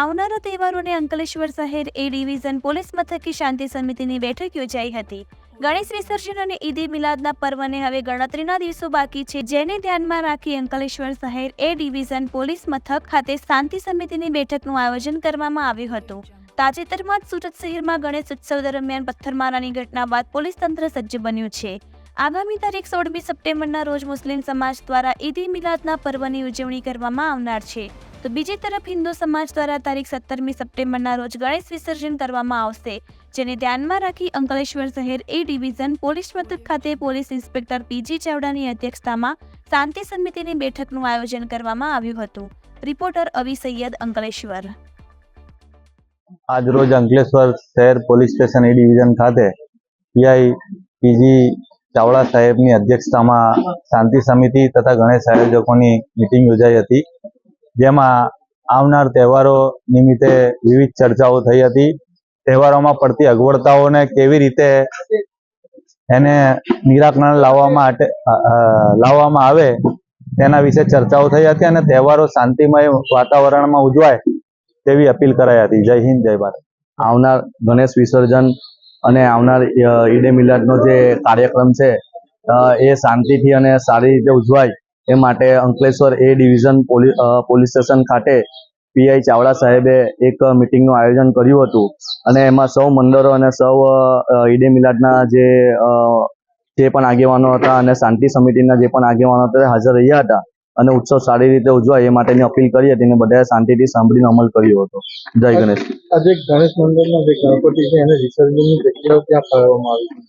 આવનારા તહેવારોને અંકલેશ્વર શહેર એ ડિવિઝન પોલીસ મથકે શાંતિ સમિતિની બેઠક યોજાઈ હતી. ગણેશ વિસર્જન અને ઈદે મિલાદના પર્વને હવે ગણતરીના દિવસો બાકી છે. જેને ધ્યાનમાં રાખી અંકલેશ્વર શહેર એ ડિવિઝન પોલીસ મથક ખાતે શાંતિ સમિતિની બેઠકનું આયોજન કરવામાં આવ્યું હતું. તાજેતરમાં જ સુરત શહેરમાં ગણેશ ઉત્સવ દરમિયાન પથ્થરમારાની ઘટના બાદ પોલીસ તંત્ર સજ્જ બન્યું છે. આગામી તારીખ સોળમી સપ્ટેમ્બરના રોજ મુસ્લિમ સમાજ દ્વારા ઈદ મિલાદના પર્વની ઉજવણી કરવામાં આવનાર છે. તો બીજી તરફ હિન્દુ સમાજ દ્વારા તારીખ સત્તરમી સપ્ટેમ્બરના રોજ ગણેશ વિસર્જન કરવામાં આવશે, જેને ધ્યાનમાં રાખી અંકલેશ્વર શહેર એ ડિવિઝન પોલીસ મથક ખાતે પોલીસ ઇન્સ્પેક્ટર પીજી ચાવડાની અધ્યક્ષતામાં શાંતિ સમિતિની બેઠકનું આયોજન કરવામાં આવ્યું હતું. રિપોર્ટર અવી સૈયદ, અંકલેશ્વર. આજરોજ અંકલેશ્વર શહેર પોલીસ સ્ટેશન એ ડિવિઝન ખાતે પીઆઈ પીજી ચાવડા સાહેબની અધ્યક્ષતામાં શાંતિ સમિતિ તથા ગણેશ આયોજકોની મિટિંગ યોજાઈ હતી. જેમાં આવનાર તહેવારો નિમિત્તે વિવિધ ચર્ચાઓ થઈ હતી. તહેવારોમાં પડતી અગવડતાઓને કેવી રીતે એને નિરાકરણ લાવવા માટે લાવવામાં આવે તેના વિશે ચર્ચાઓ થઈ હતી અને તહેવારો શાંતિમય વાતાવરણમાં ઉજવાય તેવી અપીલ કરાઈ હતી. જય હિન્દ, જય ભારત. આવનાર ગણેશ વિસર્જન અને આવનાર ઈડે મિલાદનો જે કાર્યક્રમ છે એ શાંતિથી અને સારી રીતે ઉજવાય એ માટે Ankleshwar A division police station ખાતે પીઆઈ ચાવડા સાહેબે એક મિટિંગનું આયોજન કર્યું હતું. અને એમાં સૌ મંડળો અને સૌ ઈડે મિલાદના જે જે પણ આગેવાનો હતા અને શાંતિ સમિતિના જે પણ આગેવાનો હતા હાજર રહ્યા હતા. અને ઉત્સવ સારી રીતે ઉજવાય એ માટેની અપીલ કરી હતી અને બધાએ શાંતિથી સાંભળીને અમલ કર્યો હતો. જય ગણેશ. આજે ગણેશ મંદિરમાં જે ગણપતિ છે એને વિસર્જનની જગ્યાઓ ત્યાં ફાળવવામાં આવી?